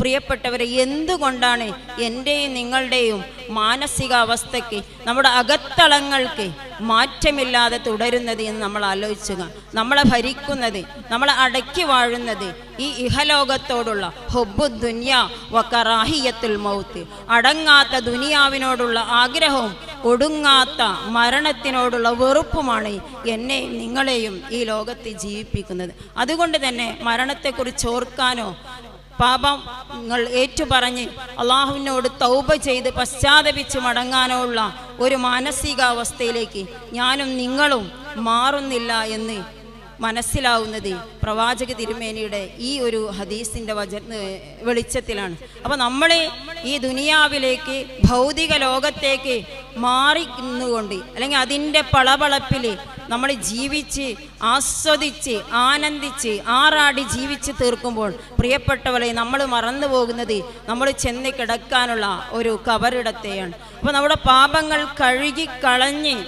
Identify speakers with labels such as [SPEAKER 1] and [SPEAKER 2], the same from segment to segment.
[SPEAKER 1] പ്രിയപ്പെട്ടവരെ എന്തുകൊണ്ടാണ് എന്റെയും നിങ്ങളുടെയും മാനസികാവസ്ഥയ്ക്ക് നമ്മുടെ അകത്തളങ്ങൾക്ക് മാറ്റമില്ലാതെ തുടരുന്നത് എന്ന് നമ്മൾ ആലോചിച്ചുക? നമ്മളെ ഭരിക്കുന്നത് നമ്മളെ അടക്കി വാഴുന്നത് ഈ ഇഹലോകത്തോടുള്ള ഹൊബു ദുന്യ വക്കറാഹിയത്തുൽ മൗത്ത്. അടങ്ങാത്ത ദുനിയാവിനോടുള്ള ആഗ്രഹവും ഒടുങ്ങാത്ത മരണത്തിനോടുള്ള വെറുപ്പുമാണ് എന്നെയും നിങ്ങളെയും ഈ ലോകത്ത് ജീവിപ്പിക്കുന്നത്. അതുകൊണ്ട് തന്നെ മരണത്തെക്കുറിച്ച് ഓർക്കാനോ പാപങ്ങൾ ഏറ്റുപറഞ്ഞ് അള്ളാഹുവിനോട് തൗബ ചെയ്ത് പശ്ചാത്തപിച്ച് മടങ്ങാനുള്ള ഒരു മാനസികാവസ്ഥയിലേക്ക് ഞാനും നിങ്ങളും മാറുന്നില്ല എന്ന് മനസ്സിലാവുന്നത് പ്രവാചക തിരുമേനിയുടെ ഈ ഒരു ഹദീസിന്റെ വച വെളിച്ചത്തിലാണ്. അപ്പോൾ നമ്മൾ ഈ ദുനിയാവിലേക്ക് ഭൗതിക ലോകത്തേക്ക് മാറിക്കുന്നുകൊണ്ട് അല്ലെങ്കിൽ അതിന്റെ പളപളപ്പിൽ നമ്മൾ ജീവിച്ച് ആസ്വദിച്ച് ആനന്ദിച്ച് ആറാടി ജീവിച്ച് തീർക്കുമ്പോൾ പ്രിയപ്പെട്ടവളെ നമ്മൾ മറന്നു പോകുന്നത് നമ്മൾ ചെന്ന് കിടക്കാനുള്ള ഒരു കബറിടത്തെയാണ്. അപ്പോൾ നമ്മുടെ പാപങ്ങൾ കഴുകി കളഞ്ഞ്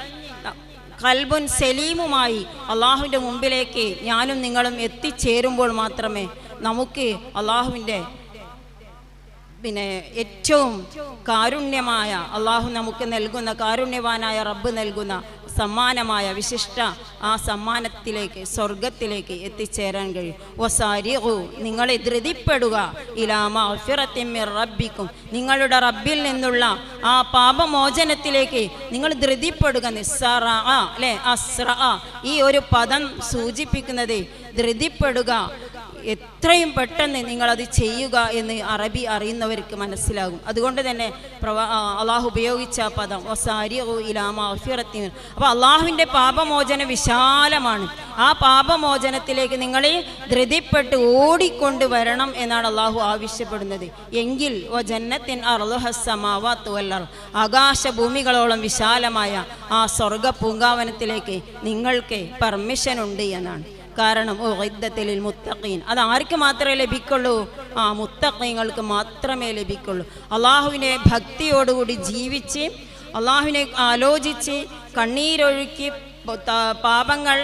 [SPEAKER 1] കൽബുൻ സലീമുമായി അള്ളാഹുവിന്റെ മുമ്പിലേക്ക് ഞാനും നിങ്ങളും എത്തിച്ചേരുമ്പോൾ മാത്രമേ നമുക്ക് അള്ളാഹുവിന്റെ പിന്നെ ഏറ്റവും കാരുണ്യമായ അള്ളാഹു നമുക്ക് നൽകുന്ന കാരുണ്യവാനായ റബ്ബ് നൽകുന്ന സമ്മാനമായ വിശിഷ്ട ആ സമ്മാനത്തിലേക്ക് സ്വർഗത്തിലേക്ക് എത്തിച്ചേരാൻ കഴിയും. ഒസാരിഹു നിങ്ങളെ ധൃതിപ്പെടുക. ഇലാമ അഫിറത്തിമ്മിർ റബ്ബിക്കും. നിങ്ങളുടെ റബ്ബിൽ നിന്നുള്ള ആ പാപമോചനത്തിലേക്ക് നിങ്ങൾ ധൃതിപ്പെടുക. നിസ്സറ അല്ലെ? അസ്ര ഈ ഒരു പദം സൂചിപ്പിക്കുന്നത് ധൃതിപ്പെടുക. എത്രയും പെട്ടെന്ന് നിങ്ങളത് ചെയ്യുക എന്ന് അറബി അറിയുന്നവർക്ക് മനസ്സിലാകും. അതുകൊണ്ട് തന്നെ അള്ളാഹു ഉപയോഗിച്ച പദം ഒസാരിയോ ഇലാമ അഫിറത്തിന് അപ്പോൾ അള്ളാഹുവിന്റെ പാപമോചനം വിശാലമാണ്. ആ പാപമോചനത്തിലേക്ക് നിങ്ങളെ ധൃതിപ്പെട്ട് ഓടിക്കൊണ്ട് വരണം എന്നാണ് അള്ളാഹു ആവശ്യപ്പെടുന്നത്. എങ്കിൽ ഓ ജന്നത്തിൻ അർഹസമാവാത്തുവല്ലർ ആകാശഭൂമികളോളം വിശാലമായ ആ സ്വർഗ പൂങ്കാവനത്തിലേക്ക് നിങ്ങൾക്ക് പെർമിഷൻ ഉണ്ട് എന്നാണ്. കാരണം ഓ മുത്തഖീൻ. അത് ആർക്ക് മാത്രമേ ലഭിക്കുള്ളൂ? ആ മുത്തഖീങ്ങൾക്ക് മാത്രമേ ലഭിക്കുള്ളൂ. അള്ളാഹുവിനെ ഭക്തിയോടുകൂടി ജീവിച്ച് അള്ളാഹുവിനെ ആലോചിച്ച് കണ്ണീരൊഴുക്കി പാപങ്ങൾ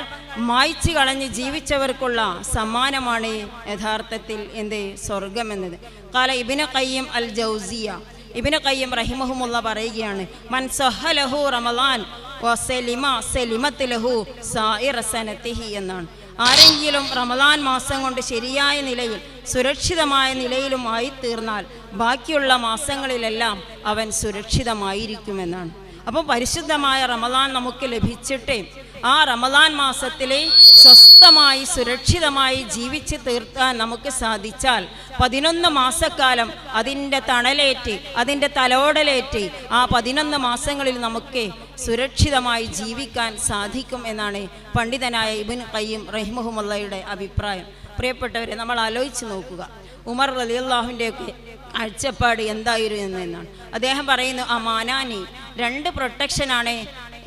[SPEAKER 1] മായ്ച്ചു കളഞ്ഞ് ജീവിച്ചവർക്കുള്ള സമ്മാനമാണ് യഥാർത്ഥത്തിൽ എന്ത്? സ്വർഗം എന്നത്. കാല ഇബിന കയ്യം അൽ ജൗസിയ ഇബിന കയ്യം റഹിമഹുമുള്ള പറയുകയാണ് മൻ സഹലഹു റമലാൻ വസലിമ സെലിമത്ത് ലഹു സായിറ സനത്തിഹി എന്നാണ്. ആരെങ്കിലും റമദാൻ മാസം കൊണ്ട് ശരിയായ നിലയിൽ സുരക്ഷിതമായ നിലയിലുമായി തീർന്നാൽ ബാക്കിയുള്ള മാസങ്ങളിലെല്ലാം അവൻ സുരക്ഷിതമായിരിക്കുമെന്നാണ്. അപ്പോൾ പരിശുദ്ധമായ റമദാൻ നമുക്ക് ലഭിച്ചിട്ട് ആ റമദാൻ മാസത്തിലെ സ്വസ്ഥമായി സുരക്ഷിതമായി ജീവിച്ച് തീർക്കാൻ നമുക്ക് സാധിച്ചാൽ പതിനൊന്ന് മാസക്കാലം അതിന്റെ തണലേറ്റ് അതിന്റെ തലോടലേറ്റ് ആ പതിനൊന്ന് മാസങ്ങളിൽ നമുക്ക് സുരക്ഷിതമായി ജീവിക്കാൻ സാധിക്കും എന്നാണ് പണ്ഡിതനായ ഇബിൻ കയ്യം റഹിമഹുമുള്ളയുടെ അഭിപ്രായം. പ്രിയപ്പെട്ടവരെ നമ്മൾ ആലോചിച്ച് നോക്കുക. ഉമർ റലിയുള്ളാഹുവിന്റെയൊക്കെ കാഴ്ചപ്പാട് എന്തായിരുന്നു എന്നാണ്. അദ്ദേഹം പറയുന്നു ആ മാനാനി രണ്ട് പ്രൊട്ടക്ഷനാണ്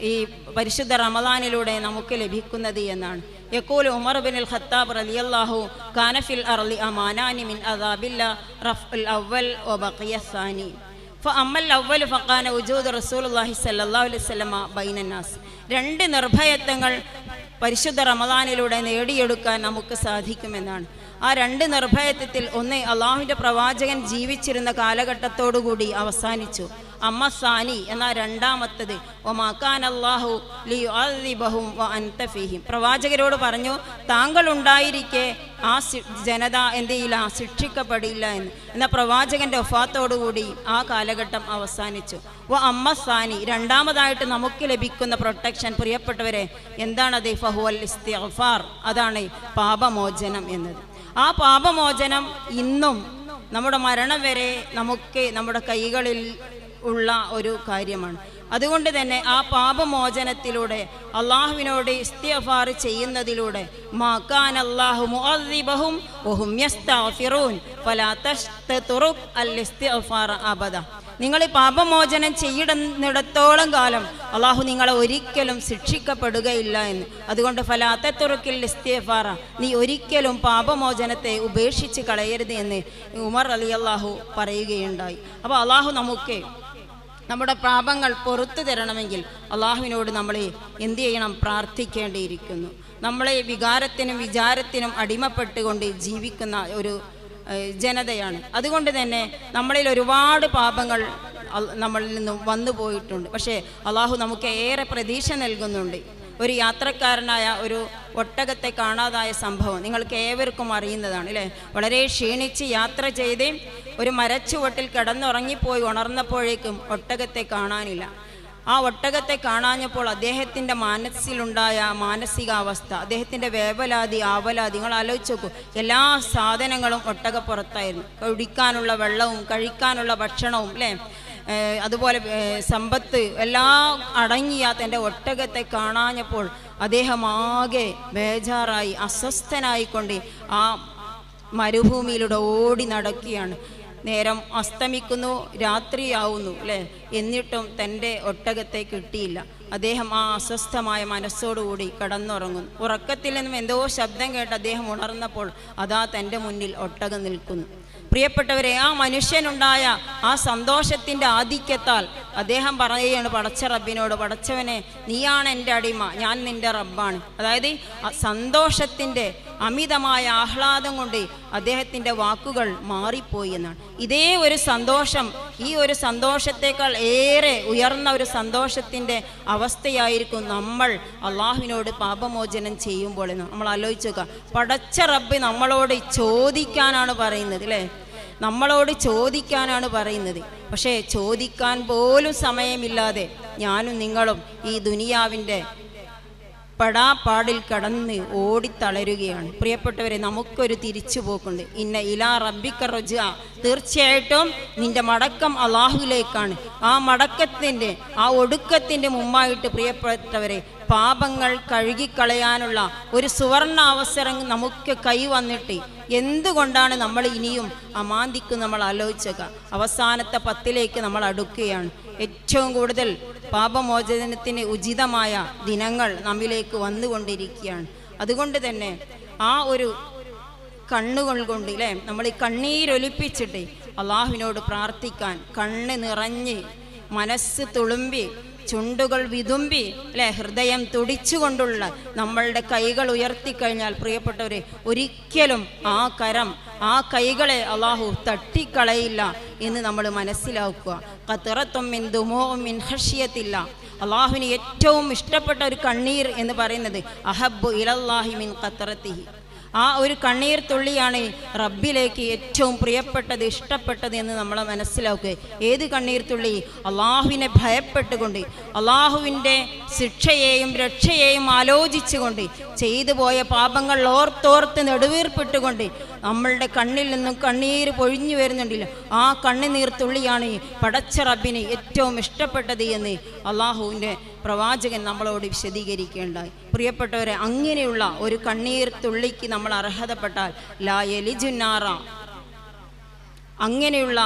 [SPEAKER 1] ഈ പരിശുദ്ധ റമദാനിലൂടെ നമുക്ക് ലഭിക്കുന്നത് എന്നാണ് യക്കൂൽ ഉമർ ബിൻ അൽ ഖത്താബ് റലിയല്ലാഹു കാനഫിൽ അർലി അമാനാനി മിൻ അദാബില്ല റഫ് അവൽ ഒ ബഖിയ സാനി فأما الأول فقال وجود رسول الله صلى الله عليه وسلم بين الناس രണ്ട് നിർഭയത്വങ്ങൾ പരിശുദ്ധ റമദാനിലൂടെ നേടിയെടുക്കാൻ നമുക്ക് സാധിക്കുമെന്നാണ് ആ രണ്ട് നിർഭയത്വത്തിൽ ഒന്ന് അള്ളാഹുവിൻ്റെ പ്രവാചകൻ ജീവിച്ചിരുന്ന കാലഘട്ടത്തോടുകൂടി അവസാനിച്ചു അമ്മ സാനി എന്ന രണ്ടാമത്തത്. ഒമാക്കാൻ പ്രവാചകരോട് പറഞ്ഞു താങ്കൾ ഉണ്ടായിരിക്കെ ആ ജനത എന്ത് ചെയ്യില്ല ശിക്ഷിക്കപ്പെടില്ല എന്ന്. എന്നാൽ പ്രവാചകന്റെ ഒഫാത്തോടുകൂടി ആ കാലഘട്ടം അവസാനിച്ചു. ഓ അമ്മ സാനി രണ്ടാമതായിട്ട് നമുക്ക് ലഭിക്കുന്ന പ്രൊട്ടക്ഷൻ പ്രിയപ്പെട്ടവരെ എന്താണത്? ഫഹുവൽ ഇസ്തിഗ്ഫാർ. അതാണ് പാപമോചനം എന്നത്. ആ പാപമോചനം ഇന്നും നമ്മുടെ മരണം വരെ നമുക്ക് നമ്മുടെ കൈകളിൽ ഉള്ള ഒരു കാര്യമാണ്. അതുകൊണ്ട് തന്നെ ആ പാപമോചനത്തിലൂടെ അള്ളാഹുവിനോട് ഇസ്തിഫാർ ചെയ്യുന്നതിലൂടെ മാക്കാൻ അള്ളാഹു വഹും ഫലാ അബദ. നിങ്ങൾ പാപമോചനം ചെയ്യിടുന്നിടത്തോളം കാലം അള്ളാഹു നിങ്ങളെ ഒരിക്കലും ശിക്ഷിക്കപ്പെടുകയില്ല എന്ന്. അതുകൊണ്ട് ഫലാത്ത തുറക്കിൽ ഇസ്തിഫാറ നീ ഒരിക്കലും പാപമോചനത്തെ ഉപേക്ഷിച്ച് കളയരുത് എന്ന് ഉമർ അലി അള്ളാഹു പറയുകയുണ്ടായി. അപ്പോൾ അള്ളാഹു നമുക്ക് നമ്മുടെ പാപങ്ങൾ പുറത്തു തരണമെങ്കിൽ അള്ളാഹുവിനോട് നമ്മൾ എന്ത് ചെയ്യണം? പ്രാർത്ഥിക്കേണ്ടിയിരിക്കുന്നു. നമ്മളെ വികാരത്തിനും വിചാരത്തിനും അടിമപ്പെട്ടുകൊണ്ട് ജീവിക്കുന്ന ഒരു ജനതയാണ്. അതുകൊണ്ട് തന്നെ നമ്മളിൽ ഒരുപാട് പാപങ്ങൾ നമ്മളിൽ നിന്നും വന്നു പോയിട്ടുണ്ട് പക്ഷേ അള്ളാഹു നമുക്ക് ഏറെ പ്രതീക്ഷ നൽകുന്നുണ്ട്. ഒരു യാത്രക്കാരനായ ഒരു ഒട്ടകത്തെ കാണാതായ സംഭവം. നിങ്ങൾക്ക് ഏവർക്കും അറിയുന്നതാണ് അല്ലേ? വളരെ ക്ഷീണിച്ച് യാത്ര ചെയ്ത് ഒരു മരച്ചുവട്ടിൽ കിടന്നുറങ്ങിപ്പോയി ഉണർന്നപ്പോഴേക്കും ഒട്ടകത്തെ കാണാനില്ല. ആ ഒട്ടകത്തെ കാണാഞ്ഞപ്പോൾ അദ്ദേഹത്തിന്റെ മനസ്സിലുണ്ടായ മാനസികാവസ്ഥ അദ്ദേഹത്തിന്റെ വേവലാതി ആവലാതി നിങ്ങൾ ആലോചിച്ച് നോക്കൂ. എല്ലാ സാധനങ്ങളും ഒട്ടകപ്പുറത്തായിരുന്നു കുടിക്കാനുള്ള വെള്ളവും കഴിക്കാനുള്ള ഭക്ഷണവും അല്ലേ? അതുപോലെ സമ്പത്ത് എല്ലാം അടങ്ങിയ തന്റെ ഒട്ടകത്തെ കാണാഞ്ഞപ്പോൾ അദ്ദേഹം ആകെ ബേജാറായി അസ്വസ്ഥനായിക്കൊണ്ട് ആ മരുഭൂമിയിലൂടെ ഓടി നടക്കുകയാണ്. നേരം അസ്തമിക്കുന്നു രാത്രിയാവുന്നു അല്ലേ? എന്നിട്ടും തന്റെ ഒട്ടകത്തെ കിട്ടിയില്ല. അദ്ദേഹം ആ അസ്വസ്ഥമായ മനസ്സോടുകൂടി കടന്നുറങ്ങുന്നു. ഉറക്കത്തിൽ നിന്നും എന്തോ ശബ്ദം കേട്ട് അദ്ദേഹം ഉണർന്നപ്പോൾ അതാ തന്റെ മുന്നിൽ ഒട്ടകം നിൽക്കുന്നു. പ്രിയപ്പെട്ടവരെ ആ മനുഷ്യനുണ്ടായ ആ സന്തോഷത്തിന്റെ ആധിക്യത്താൽ അദ്ദേഹം പറയുകയാണ് പടച്ച റബ്ബിനോട് പടച്ചവനെ നീയാണ് എന്റെ അടിമ ഞാൻ നിന്റെ റബ്ബാണ്. അതായത് സന്തോഷത്തിന്റെ അമിതമായ ആഹ്ലാദം കൊണ്ട് അദ്ദേഹത്തിന്റെ വാക്കുകൾ മാറിപ്പോയി എന്നാണ്. ഇതേ ഒരു സന്തോഷം ഈ ഒരു സന്തോഷത്തേക്കാൾ ഏറെ ഉയർന്ന ഒരു സന്തോഷത്തിന്റെ അവസ്ഥയായിരിക്കും നമ്മൾ അള്ളാഹുവിനോട് പാപമോചനം ചെയ്യുമ്പോൾ നമ്മൾ ആലോചിച്ച് നോക്കുക പടച്ച റബ്ബ് നമ്മളോട് ചോദിക്കാനാണ് പറയുന്നത് അല്ലേ? നമ്മളോട് ചോദിക്കാനാണ് പറയുന്നത്. പക്ഷേ ചോദിക്കാൻ പോലും സമയമില്ലാതെ ഞാനും നിങ്ങളും ഈ ദുനിയാവിന്റെ പടാപ്പാടിൽ കടന്ന് ഓടിത്തളരുകയാണ്. പ്രിയപ്പെട്ടവരെ നമുക്കൊരു തിരിച്ചുപോക്കുണ്ട്. ഇന്ന ഇലാ റബ്ബിക്ക റജ തീർച്ചയായിട്ടും നിന്റെ മടക്കം അള്ളാഹുവിലേക്കാണ്. ആ മടക്കത്തിന്റെ ആ ഒടുക്കത്തിന്റെ മുമ്പായിട്ട് പ്രിയപ്പെട്ടവരെ പാപങ്ങൾ കഴുകിക്കളയാനുള്ള ഒരു സുവർണ അവസരം നമുക്ക് കൈവന്നിട്ട് എന്തുകൊണ്ടാണ് നമ്മൾ ഇനിയും അമാന്തിക്കും? നമ്മൾ ആലോചിച്ചേക്കുക അവസാനത്തെ പത്തിലേക്ക് നമ്മൾ അടുക്കുകയാണ്. ഏറ്റവും കൂടുതൽ പാപമോചനത്തിന് ഉചിതമായ ദിനങ്ങൾ നമ്മിലേക്ക് വന്നുകൊണ്ടിരിക്കുകയാണ്. അതുകൊണ്ട് തന്നെ ആ ഒരു കണ്ണുകൾ കൊണ്ട് അല്ലേ നമ്മൾ ഈ കണ്ണീരൊലിപ്പിച്ചിട്ട് അള്ളാഹുവിനോട് പ്രാർത്ഥിക്കാൻ കണ്ണ് നിറഞ്ഞ് മനസ്സ് തുളുമ്പി ചുണ്ടുകൾ വിതുമ്പി അല്ലെ ഹൃദയം തുടിച്ചുകൊണ്ടുള്ള നമ്മളുടെ കൈകൾ ഉയർത്തിക്കഴിഞ്ഞാൽ പ്രിയപ്പെട്ടവരെ ഒരിക്കലും ആ കരം ആ കൈകളെ അള്ളാഹു തട്ടിക്കളയില്ല എന്ന് നമ്മൾ മനസ്സിലാക്കുക. കത്തിറത്തൊമ്മിൻ ദുമോമിൻ ഹഷ്യത്തില്ല അള്ളാഹുവിന് ഏറ്റവും ഇഷ്ടപ്പെട്ട ഒരു കണ്ണീർ എന്ന് പറയുന്നത് അഹബ്ബു ഇലല്ലാഹി മിൻ ഖത്തറത്തിഹി. ആ ഒരു കണ്ണീർ തുള്ളിയാണ് റബ്ബിലേക്ക് ഏറ്റവും പ്രിയപ്പെട്ടത് ഇഷ്ടപ്പെട്ടത് എന്ന് നമ്മൾ മനസ്സിലാക്കുക. ഏത് കണ്ണീർ തുള്ളി? അള്ളാഹുവിനെ ഭയപ്പെട്ടുകൊണ്ട് അള്ളാഹുവിന്റെ ശിക്ഷയെയും രക്ഷയെയും ആലോചിച്ചുകൊണ്ട് ചെയ്തു പോയ പാപങ്ങൾ ഓർത്തോർത്ത് നെടുവീർപ്പെട്ടുകൊണ്ട് നമ്മളുടെ കണ്ണിൽ നിന്നും കണ്ണീര് പൊഴിഞ്ഞു വരുന്നുണ്ടല്ലോ. ആ കണ്ണുനീർ തുള്ളിയാണ് പടച്ച റബ്ബിന് ഏറ്റവും ഇഷ്ടപ്പെട്ടത് എന്ന് അള്ളാഹുവിന്റെ പ്രവാചകൻ നമ്മളോട് വിശദീകരിക്കേണ്ടായി. പ്രിയപ്പെട്ടവരെ അങ്ങനെയുള്ള ഒരു കണ്ണീർ തുള്ളിക്ക് നമ്മൾ അർഹതപ്പെട്ടാൽ ലായലി ജുന്നാറ അങ്ങനെയുള്ള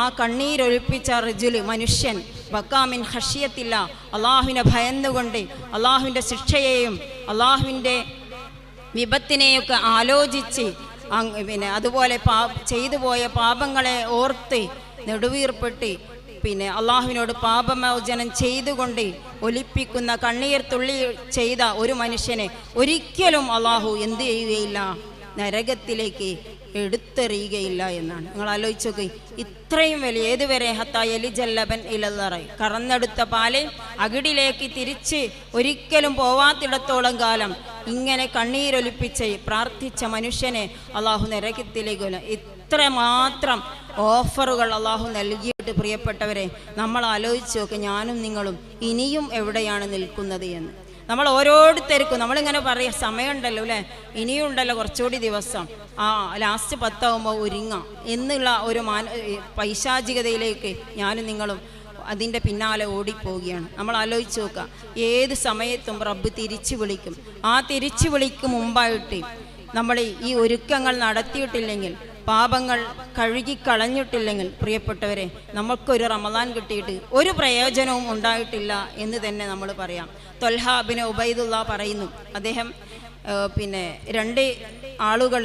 [SPEAKER 1] ആ കണ്ണീരൊഴിപ്പിച്ച റിജുൽ മനുഷ്യൻ ബക്കാമിൻ ഹഷിയത്തില്ല അള്ളാഹുവിനെ ഭയന്നുകൊണ്ട് അള്ളാഹുവിന്റെ ശിക്ഷയെയും അള്ളാഹുവിന്റെ വിപത്തിനെയൊക്കെ ആലോചിച്ച് പിന്നെ അതുപോലെ പാ ചെയ്തു പോയ പാപങ്ങളെ ഓർത്ത് നെടുവീർപ്പെട്ട്. പിന്നെ അള്ളാഹുവിനോട് പാപമോചനം ചെയ്തുകൊണ്ട് ഒലിപ്പിക്കുന്ന കണ്ണീർ തുള്ളി ചെയ്ത ഒരു മനുഷ്യനെ ഒരിക്കലും അള്ളാഹു എന്ത് ചെയ്യുകയില്ല നരകത്തിലേക്ക് എടുത്തെറിയുകയില്ല എന്നാണ്. നിങ്ങൾ ആലോചിച്ച് നോക്കി ഇത്രയും വലിയ ഏതുവരെ ഹത്തായലി ജല്ലബൻ ഇലതറ കറന്നെടുത്ത പാൽ അകിടിലേക്ക് തിരിച്ച് ഒരിക്കലും പോവാത്തിടത്തോളം കാലം ഇങ്ങനെ കണ്ണീരൊലിപ്പിച്ച് പ്രാർത്ഥിച്ച മനുഷ്യനെ അള്ളാഹു ഇത്ര മാത്രം ഓഫറുകൾ അള്ളാഹു നൽകിയിട്ട് പ്രിയപ്പെട്ടവരെ നമ്മൾ ആലോചിച്ച് നോക്കി ഞാനും നിങ്ങളും ഇനിയും എവിടെയാണ് നിൽക്കുന്നത് എന്ന്. നമ്മൾ ഓരോരുത്തർക്കും നമ്മളിങ്ങനെ പറയാം സമയമുണ്ടല്ലോ അല്ലേ? ഇനിയും ഉണ്ടല്ലോ കുറച്ചുകൂടി ദിവസം. ആ ലാസ്റ്റ് പത്താവുമ്പോൾ ഒരുങ്ങാം. എന്നുള്ള ഒരു മാന പൈശാചികതയിലേക്ക് ഞാനും നിങ്ങളും അതിന്റെ പിന്നാലെ ഓടിപ്പോവുകയാണ്. നമ്മൾ ആലോചിച്ച് നോക്കുക ഏത് സമയത്തും റബ്ബ് തിരിച്ചു വിളിക്കും. ആ തിരിച്ചു വിളിക്ക് മുമ്പായിട്ട് നമ്മൾ ഈ ഒരുക്കങ്ങൾ നടത്തിയിട്ടില്ലെങ്കിൽ പാപങ്ങൾ കഴുകിക്കളഞ്ഞിട്ടില്ലെങ്കിൽ പ്രിയപ്പെട്ടവരെ നമുക്കൊരു റമദാൻ കിട്ടിയിട്ട് ഒരു പ്രയോജനവും ഉണ്ടായിട്ടില്ല എന്ന് തന്നെ നമ്മൾ പറയാം. തൊൽഹാബിന് ഉബൈദുള്ള പറയുന്നു. അദ്ദേഹം പിന്നെ രണ്ട് ആളുകൾ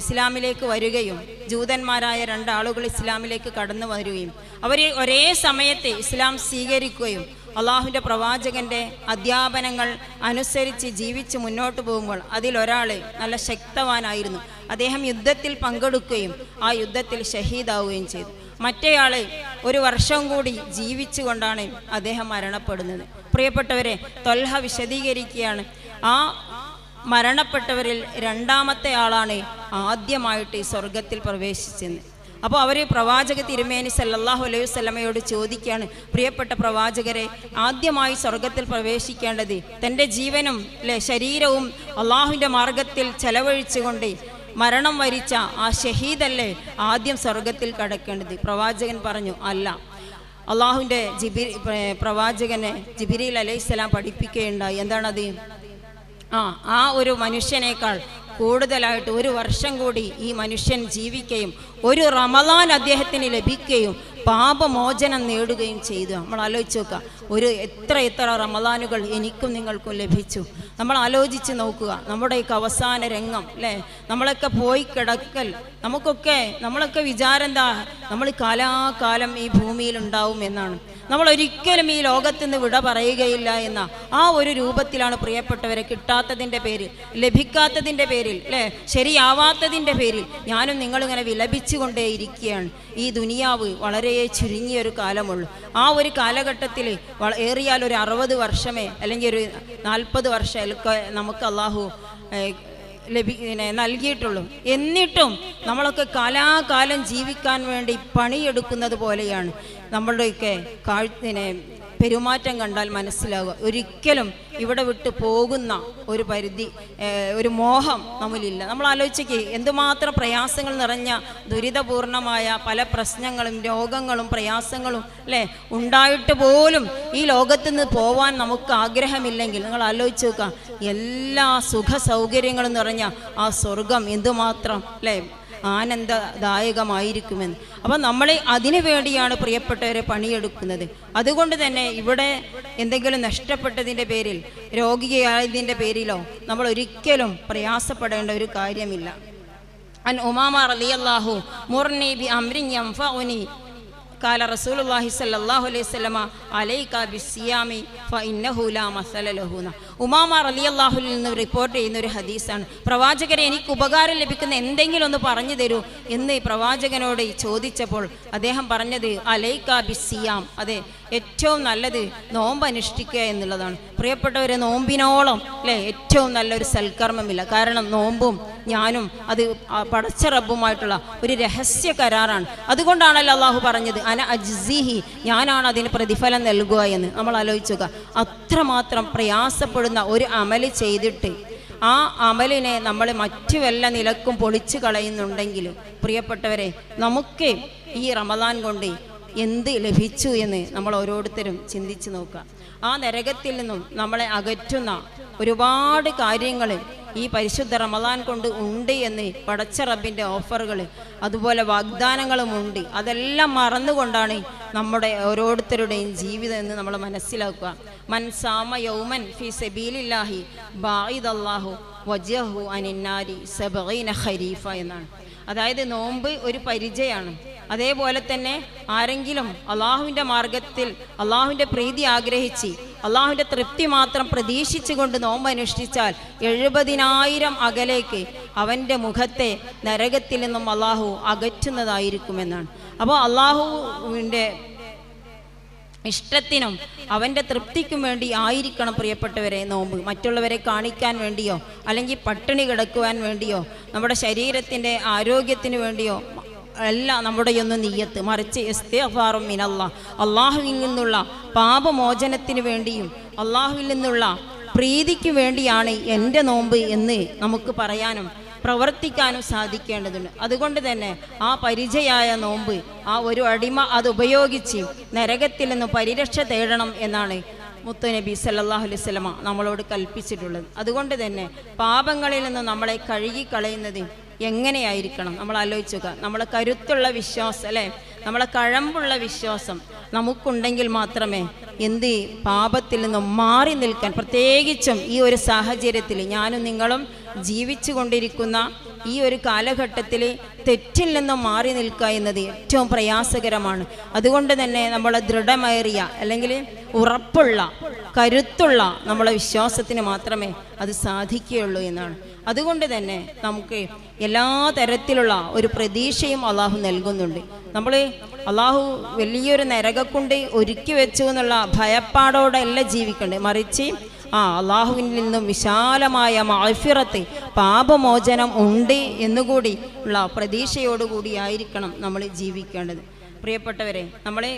[SPEAKER 1] ഇസ്ലാമിലേക്ക് വരികയും ജൂതന്മാരായ രണ്ടാളുകൾ ഇസ്ലാമിലേക്ക് കടന്നു വരികയും അവർ ഒരേ സമയത്ത് ഇസ്ലാം സ്വീകരിക്കുകയും അള്ളാഹുവിന്റെ പ്രവാചകന്റെ അധ്യാപനങ്ങൾ അനുസരിച്ച് ജീവിച്ച് മുന്നോട്ട് പോകുമ്പോൾ അതിലൊരാൾ നല്ല ശക്തവാനായിരുന്നു. അദ്ദേഹം യുദ്ധത്തിൽ പങ്കെടുക്കുകയും ആ യുദ്ധത്തിൽ ഷഹീദാവുകയും ചെയ്തു. മറ്റേയാൾ ഒരു വർഷം കൂടി ജീവിച്ചുകൊണ്ടാണ് അദ്ദേഹം മരണപ്പെടുന്നത്. പ്രിയപ്പെട്ടവരെ തൊൽഹ വിശദീകരിക്കുകയാണ്. ആ മരണപ്പെട്ടവരിൽ രണ്ടാമത്തെ ആളാണ് ആദ്യമായിട്ട് ഈ സ്വർഗത്തിൽ പ്രവേശിച്ചത്. അപ്പോൾ അവർ പ്രവാചക തിരുമേനി സല്ലല്ലാഹു അലൈഹി വസല്ലമയോട് ചോദിക്കുകയാണ് പ്രിയപ്പെട്ട പ്രവാചകരെ ആദ്യമായി സ്വർഗത്തിൽ പ്രവേശിക്കേണ്ടത് തന്റെ ജീവനും അല്ലെ ശരീരവും അള്ളാഹുവിന്റെ മാർഗത്തിൽ ചെലവഴിച്ചുകൊണ്ട് മരണം വരിച്ച ആ ഷഹീദല്ലേ ആദ്യം സ്വർഗത്തിൽ കടക്കേണ്ടത്? പ്രവാചകൻ പറഞ്ഞു അല്ല. അള്ളാഹുവിന്റെ ജിബി പ്രവാചകനെ ജിബിരിൽ അലൈഹിസ്സലാം പഠിപ്പിക്കുകയുണ്ടായി. എന്താണത്? ആ ആ ഒരു മനുഷ്യനേക്കാൾ കൂടുതലായിട്ട് ഒരു വർഷം കൂടി ഈ മനുഷ്യൻ ജീവിക്കുകയും ഒരു റമദാൻ അദ്ദേഹത്തിന് ലഭിക്കുകയും പാപമോചനം നേടുകയും ചെയ്തു. നമ്മൾ ആലോചിച്ച് നോക്കുക. ഒരു എത്ര എത്ര റമദാനുകൾ എനിക്കും നിങ്ങൾക്കും ലഭിച്ചു. നമ്മൾ ആലോചിച്ച് നോക്കുക. നമ്മുടെയൊക്കെ അവസാന രംഗം അല്ലേ? നമ്മളൊക്കെ പോയി കിടക്കൽ. നമുക്കൊക്കെ നമ്മളൊക്കെ വിചാരം എന്താ? നമ്മൾ കാലാകാലം ഈ ഭൂമിയിൽ ഉണ്ടാവും എന്നാണ്. നമ്മൾ ഒരിക്കലും ഈ ലോകത്ത് നിന്ന് വിട പറയുകയില്ല എന്ന ആ ഒരു രൂപത്തിലാണ് പ്രിയപ്പെട്ടവരെ കിട്ടാത്തതിന്റെ പേരിൽ ലഭിക്കാത്തതിന്റെ പേരിൽ അല്ലേ? ശരിയാവാത്തതിന്റെ പേരിൽ ഞാനും നിങ്ങളിങ്ങനെ വിലപിച്ചുകൊണ്ടേയിരിക്കുകയാണ്. ഈ ദുനിയാവ് വളരെ ചുരുങ്ങിയ ഒരു കാലമുള്ളൂ. ആ ഒരു കാലഘട്ടത്തിൽ ഏറിയാൽ ഒരു അറുപത് വർഷമേ അല്ലെങ്കിൽ ഒരു നാൽപ്പത് വർഷം നമുക്ക് അള്ളാഹു നൽകിയിട്ടുള്ളൂ. എന്നിട്ടും നമ്മളൊക്കെ കലാകാലം ജീവിക്കാൻ വേണ്ടി പണിയെടുക്കുന്നത് പോലെയാണ്. നമ്മളുടെയൊക്കെ കാഴ്ചനെ പെരുമാറ്റം കണ്ടാൽ മനസ്സിലാവുക. ഒരിക്കലും ഇവിടെ വിട്ട് പോകുന്ന ഒരു പരിധി ഒരു മോഹം നമ്മളില്ല. നമ്മൾ ആലോചിക്കുക എന്തുമാത്രം പ്രയാസങ്ങൾ നിറഞ്ഞ ദുരിതപൂർണമായ പല പ്രശ്നങ്ങളും രോഗങ്ങളും പ്രയാസങ്ങളും അല്ലേ? ഉണ്ടായിട്ട് പോലും ഈ ലോകത്ത് നിന്ന് പോവാൻ നമുക്ക് ആഗ്രഹമില്ലെങ്കിൽ നിങ്ങൾ ആലോചിച്ച് നോക്കുക. എല്ലാ സുഖ സൗകര്യങ്ങളും നിറഞ്ഞ ആ സ്വർഗം എന്തുമാത്രം അല്ലേ? ആനന്ദദായകമായിരിക്കുമെന്ന്. അപ്പം നമ്മൾ അതിനു വേണ്ടിയാണ് പ്രിയപ്പെട്ടവരെ പണിയെടുക്കുന്നത്. അതുകൊണ്ട് തന്നെ ഇവിടെ എന്തെങ്കിലും നഷ്ടപ്പെട്ടതിന്റെ പേരിൽ രോഗിയായതിന്റെ പേരിലോ നമ്മൾ ഒരിക്കലും പ്രയാസപ്പെടേണ്ട ഒരു കാര്യമില്ല. അൻ ഉമാമ റലിയല്ലാഹു മുർണി ബി അമ്രിൻ കാല റസൂലുള്ളാഹി സ്വല്ലല്ലാഹു അലൈഹി ബിസിയാമി ഫഇന്നഹു ലാ മസല ഉമാമ അലി അള്ളാഹുലിൽ നിന്ന് റിപ്പോർട്ട് ചെയ്യുന്ന ഒരു ഹദീസാണ്. പ്രവാചകരെ എനിക്ക് ഉപകാരം ലഭിക്കുന്ന എന്തെങ്കിലും ഒന്ന് പറഞ്ഞു തരൂ എന്ന് ഈ പ്രവാചകനോട് ചോദിച്ചപ്പോൾ അദ്ദേഹം പറഞ്ഞത് അലൈക്ക ബിസിയാം അതെ ഏറ്റവും നല്ലത് നോമ്പ് അനുഷ്ഠിക്കുക എന്നുള്ളതാണ്. പ്രിയപ്പെട്ടവരെ നോമ്പിനോളം അല്ലേ ഏറ്റവും നല്ലൊരു സൽക്കർമ്മമില്ല. കാരണം നോമ്പും ഞാനും അത് പടച്ച റബ്ബുമായിട്ടുള്ള ഒരു രഹസ്യ കരാറാണ്. അതുകൊണ്ടാണല്ലോ അള്ളാഹു പറഞ്ഞത് അന അജ്സിഹി. ഞാനാണ് അതിന് പ്രതിഫലം നൽകുക എന്ന്. നമ്മൾ ആലോചിച്ചുക അത്രമാത്രം പ്രയാസപ്പെടും പ്രയാസപ്പെടുന്ന ഒരു അമൽ ചെയ്തിട്ട് ആ അമലിനെ നമ്മൾ മറ്റു വല്ല നിലക്കും പൊളിച്ചു കളയുന്നുണ്ടെങ്കിൽ പ്രിയപ്പെട്ടവരെ നമുക്ക് ഈ റമദാൻ കൊണ്ട് എന്ത് ലഭിച്ചു എന്ന് നമ്മൾ ഓരോരുത്തരും ചിന്തിച്ചു നോക്കുക. ആ നരകത്തിൽ നിന്നും നമ്മളെ അകറ്റുന്ന ഒരുപാട് കാര്യങ്ങൾ ഈ പരിശുദ്ധ റമദാൻ കൊണ്ട് ഉണ്ട് എന്ന് പടച്ച റബ്ബിന്റെ ഓഫറുകൾ അതുപോലെ വാഗ്ദാനങ്ങളും ഉണ്ട്. അതെല്ലാം മറന്നുകൊണ്ടാണ് നമ്മുടെ ഓരോരുത്തരുടെയും ജീവിതം എന്ന് നമ്മൾ മനസ്സിലാക്കുക. മൻസാമ യൗമൻ ഫി സബീലില്ലാഹി അള്ളാഹു വജഹു അനിന്നാരി സബീന ഖരീഫ എന്നാണ്. അതായത് നോമ്പ് ഒരു പരിചയമാണ്. അതേപോലെ തന്നെ ആരെങ്കിലും അള്ളാഹുവിന്റെ മാർഗത്തിൽ അള്ളാഹുവിന്റെ പ്രീതി ആഗ്രഹിച്ച് അള്ളാഹുവിന്റെ തൃപ്തി മാത്രം പ്രതീക്ഷിച്ചുകൊണ്ട് നോമ്പ് അനുഷ്ഠിച്ചാൽ എഴുപതിനായിരം അകലേക്ക് അവന്റെ മുഖത്തെ നരകത്തിൽ നിന്നും അള്ളാഹു അകറ്റുന്നതായിരിക്കുമെന്നാണ്. അപ്പോൾ അള്ളാഹുവിന്റെ ഇഷ്ടത്തിനും അവന്റെ തൃപ്തിക്കും വേണ്ടി ആയിരിക്കണം പ്രിയപ്പെട്ടവരെ നോമ്പ്. മറ്റുള്ളവരെ കാണിക്കാൻ വേണ്ടിയോ അല്ലെങ്കിൽ പട്ടിണി കിടക്കുവാൻ വേണ്ടിയോ നമ്മുടെ ശരീരത്തിന്റെ ആരോഗ്യത്തിന് വേണ്ടിയോ അല്ല നമ്മുടെയൊന്നും നീയത്ത് മറിച്ച് എസ്തേഫാറും മിനല്ല. അള്ളാഹുവിൽ നിന്നുള്ള പാപമോചനത്തിന് വേണ്ടിയും അള്ളാഹുവിൽ നിന്നുള്ള പ്രീതിക്ക് വേണ്ടിയാണ് എന്റെ നോമ്പ് എന്ന് നമുക്ക് പറയാനും പ്രവർത്തിക്കാനും സാധിക്കേണ്ടതുണ്ട്. അതുകൊണ്ട് തന്നെ ആ പരിചയായ നോമ്പ് ആ ഒരു അടിമ അത് ഉപയോഗിച്ച് നരകത്തിൽ നിന്ന് പരിരക്ഷ തേടണം എന്നാണ് മുത്തുനബി സല്ലാഹു അലൈഹി വസല്ലമ നമ്മളോട് കൽപ്പിച്ചിട്ടുള്ളത്. അതുകൊണ്ട് തന്നെ പാപങ്ങളിൽ നിന്ന് നമ്മളെ കഴുകിക്കളയുന്നത് എങ്ങനെയായിരിക്കണം? നമ്മൾ ആലോചിച്ച് നോക്കുക നമ്മളെ കരുത്തുള്ള വിശ്വാസം അല്ലേ? നമ്മളെ കഴമ്പുള്ള വിശ്വാസം നമുക്കുണ്ടെങ്കിൽ മാത്രമേ എന്ത് പാപത്തിൽ നിന്നും മാറി നിൽക്കാൻ. പ്രത്യേകിച്ചും ഈ ഒരു സാഹചര്യത്തിൽ ഞാനും നിങ്ങളും ജീവിച്ചു കൊണ്ടിരിക്കുന്ന ഈ ഒരു കാലഘട്ടത്തിൽ തെറ്റിൽ നിന്നും മാറി നിൽക്കുക എന്നത് ഏറ്റവും പ്രയാസകരമാണ്. അതുകൊണ്ട് തന്നെ നമ്മൾ ദൃഢമേറിയ അല്ലെങ്കിൽ ഉറപ്പുള്ള കരുത്തുള്ള നമ്മളെ വിശ്വാസത്തിന് മാത്രമേ അത് സാധിക്കുകയുള്ളൂ എന്നാണ്. അതുകൊണ്ട് തന്നെ നമുക്ക് എല്ലാ തരത്തിലുള്ള ഒരു പ്രതീക്ഷയും അള്ളാഹു നൽകുന്നുണ്ട്. നമ്മൾ അള്ളാഹു വലിയൊരു നരകക്കുണ്ട് ഒരുക്കി വെച്ചു എന്നുള്ള ഭയപ്പാടോടെ അല്ല ജീവിക്കണ്ടേ മറിച്ച് ആ അള്ളാഹുവിൽ നിന്നും വിശാലമായ മാഫിറത്ത് പാപമോചനം ഉണ്ട് എന്നുകൂടി ഉള്ള പ്രതീക്ഷയോടുകൂടി ആയിരിക്കണം നമ്മൾ ജീവിക്കേണ്ടത്. പ്രിയപ്പെട്ടവരെ നമ്മളെ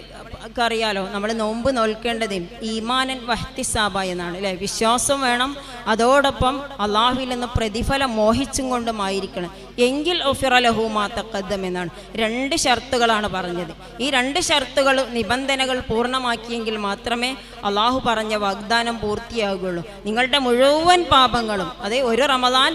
[SPEAKER 1] അറിയാലോ നമ്മൾ നോമ്പ് നോൽക്കേണ്ടത് ഈമാനൻ വഹ്തിസാബ എന്നാണ് അല്ലേ? വിശ്വാസം വേണം അതോടൊപ്പം അള്ളാഹുവിൽ നിന്ന് പ്രതിഫലം മോഹിച്ചും കൊണ്ടുമായിരിക്കണം എങ്കിൽ ഒഫിറലഹു തക്കദ്ദം എന്നാണ്. രണ്ട് ഷർത്തുകളാണ് പറഞ്ഞത്. ഈ രണ്ട് ഷർത്തുകൾ നിബന്ധനകൾ പൂർണമാക്കിയെങ്കിൽ മാത്രമേ അള്ളാഹു പറഞ്ഞ വാഗ്ദാനം പൂർത്തിയാകുകയുള്ളൂ നിങ്ങളുടെ മുഴുവൻ പാപങ്ങളും അതെ ഒരു റമദാൻ